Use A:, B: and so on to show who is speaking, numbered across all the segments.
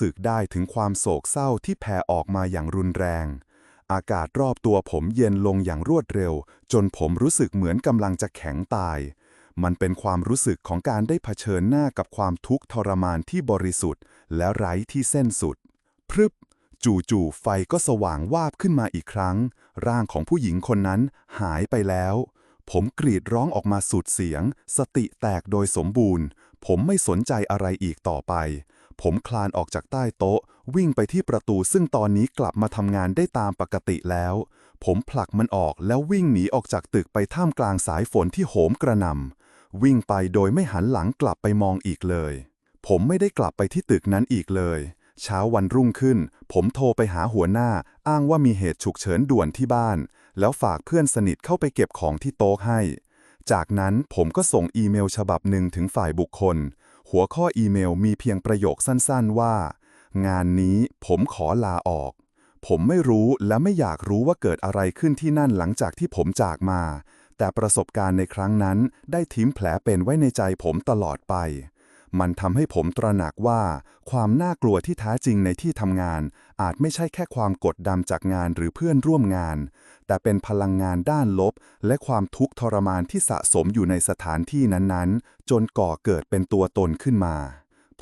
A: สึกได้ถึงความโศกเศร้าที่แผ่ออกมาอย่างรุนแรง อากาศรอบตัวผมเย็นลงอย่างรวดเร็ว จนผมรู้สึกเหมือนกำลังจะแข็งตาย มันเป็นความรู้สึกของการได้เผชิญหน้ากับความทุกข์ทรมานที่บริสุทธิ์ และไร้ที่เส้นสุด พรึบ จู่ๆไฟก็สว่างวาบขึ้นมาอีกครั้ง ร่างของผู้หญิงคนนั้นหายไปแล้วผมกรีดร้องออกมาสุดเสียง สติแตกโดยสมบูรณ์ ผมไม่สนใจอะไรอีกต่อไป ผมคลานออกจากใต้โต๊ะ วิ่งไปที่ประตูซึ่งตอนนี้กลับมาทำงานได้ตามปกติแล้ว ผมผลักมันออกแล้ววิ่งหนีออกจากตึกไปท่ามกลางสายฝนที่โหมกระหน่ำวิ่งไปโดยไม่หันหลังกลับไปมองอีกเลย ผมไม่ได้กลับไปที่ตึกนั้นอีกเลย เช้าวันรุ่งขึ้น ผมโทรไปหาหัวหน้า อ้างว่ามีเหตุฉุกเฉินด่วนที่บ้าน แล้วฝากเพื่อนสนิทเข้าไปเก็บของที่โต๊ะให้ จากนั้นผมก็ส่งอีเมลฉบับหนึ่งถึงฝ่ายบุคคล หัวข้ออีเมลมีเพียงประโยคสั้นๆว่า งานนี้ผมขอลาออก ผมไม่รู้และไม่อยากรู้ว่าเกิดอะไรขึ้นที่นั่นหลังจากที่ผมจากมา แต่ประสบการณ์ในครั้งนั้นได้ทิ้มแผลเป็นไว้ในใจผมตลอดไป มันทำให้ผมตระหนักว่า ความน่ากลัวที่แท้จริงในที่ทำงาน อาจไม่ใช่แค่ความกดดันจากงานหรือเพื่อนร่วมงาน แต่เป็นพลังงานด้านลบ และความทุกข์ทรมานที่สะสมอยู่ในสถานที่นั้นๆ จนก่อเกิดเป็นตัวตนขึ้นมา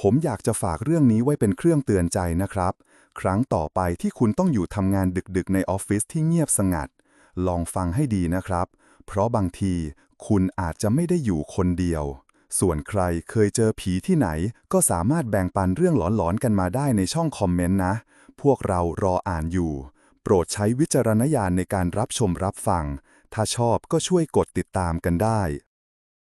A: ผมอยากจะฝากเรื่องนี้ไว้เป็นเครื่องเตือนใจนะครับ ครั้งต่อไปที่คุณต้องอยู่ทำงานดึกๆ ในออฟฟิศที่เงียบสงัด ลองฟังให้ดีนะครับ เพราะบางที คุณอาจจะไม่ได้อยู่คนเดียว ส่วนใครเคยเจอผีที่ไหน ก็สามารถแบ่งปันเรื่องหลอนๆกันมาได้ในช่องคอมเมนต์นะ พวกเรารออ่านอยู่ โปรดใช้วิจารณญาณในการรับชมรับฟัง ถ้าชอบก็ช่วยกดติดตามกันได้